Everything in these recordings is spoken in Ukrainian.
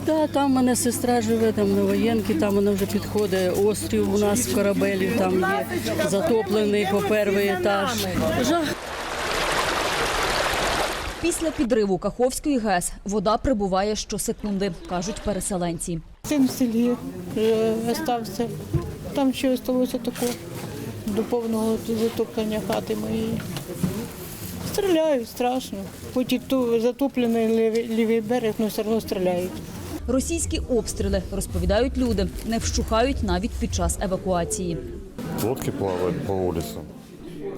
да, там в мене сестра живе, там на воєнки, там вона вже підходить. Острів у нас в корабелі, там є затоплений по перший етаж. Жах. Після підриву Каховської ГЕС вода прибуває щосекунди, кажуть переселенці. Син в селі е, остався. Там ще залишилося таке до повного затоплення хати моєї. Стріляють страшно. Хоч і затоплений лівий, лівий берег, але все одно стріляють. Російські обстріли, розповідають люди, не вщухають навіть під час евакуації. Лодки плавають по вулицям.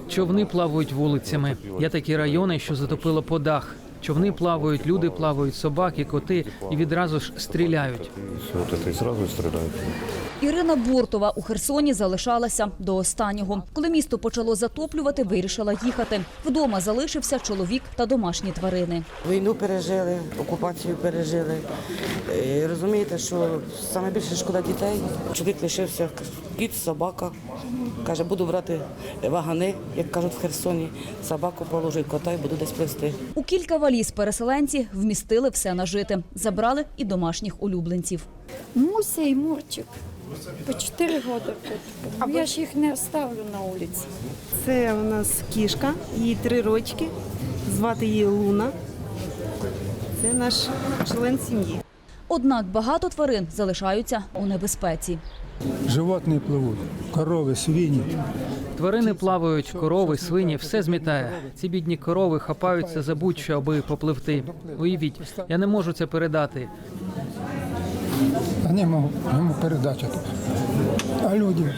Човни плавають вулицями. Є такі райони, що затопило по дах. Човни плавають, люди плавають, собаки, коти і відразу ж стріляють. Все вот это и сразу стреляют. Ірина Буртова у Херсоні залишалася до останнього. Коли місто почало затоплювати, вирішила їхати. Вдома залишився чоловік та домашні тварини. Війну пережили, окупацію пережили. І Розумієте, що найбільше шкода дітей. Чоловік лишився кіт, собака. Каже, буду брати вагани, як кажуть в Херсоні. Собаку положу і кота і буду десь плести. У кілька валіз переселенці вмістили все нажите. Забрали і домашніх улюбленців. Муся і Мурчик. По 4 роки тут. Я ж їх не оставлю на вулиці. Це у нас кішка, їй три рочки, звати її Луна. Це наш член сім'ї. Однак багато тварин залишаються у небезпеці. Животні пливуть, корови, свині. Тварини плавають, корови, свині, все змітає. Ці бідні корови хапаються за будь-що, аби попливти. Уявіть, я не можу це передати. А не можу, не можу передати. А люди,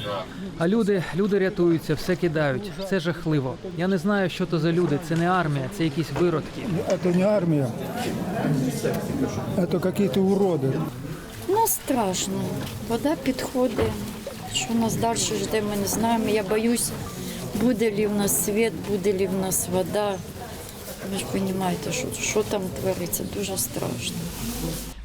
А люди, люди рятуються, все кидають. Це жахливо. Я не знаю, що то за люди. Це не армія, це якісь виродки. це не армія, це якісь уроди. Ну, страшно. Вода підходить. Що нас далі жде, ми не знаємо. Я боюсь, буде ли в нас світ, буде ли в нас вода. Ви ж розумієте, що, що там твориться, дуже страшно.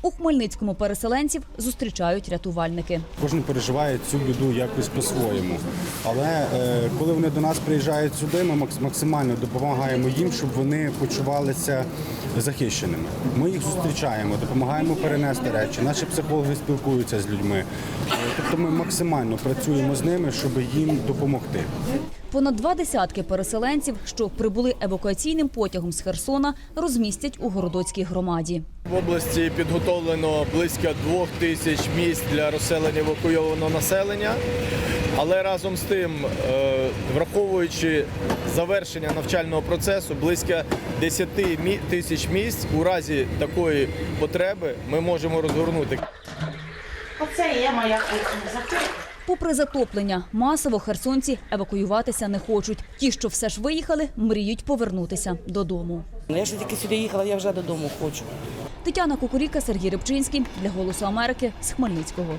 У Хмельницькому переселенців зустрічають рятувальники. Кожен переживає цю біду якось по-своєму. Але е, коли вони до нас приїжджають сюди, ми макс- максимально допомагаємо їм, щоб вони почувалися захищеними. Ми їх зустрічаємо, допомагаємо перенести речі. Наші психологи спілкуються з людьми. Е, Тобто ми максимально працюємо з ними, щоб їм допомогти. Понад два десятки переселенців, що прибули евакуаційним потягом з Херсона, розмістять у Городоцькій громаді. В області підготовлено близько двох тисяч місць для розселення евакуйованого населення. Але разом з тим, е, враховуючи завершення навчального процесу, близько 10 тисяч місць у разі такої потреби ми можемо розгорнути. Попри затоплення, масово херсонці евакуюватися не хочуть. Ті, що все ж виїхали, мріють повернутися додому. Ну, Я ж тільки сюди їхала, я вже додому хочу. Тетяна Кукуріка, Сергій Рибчинський для Голосу Америки з Хмельницького.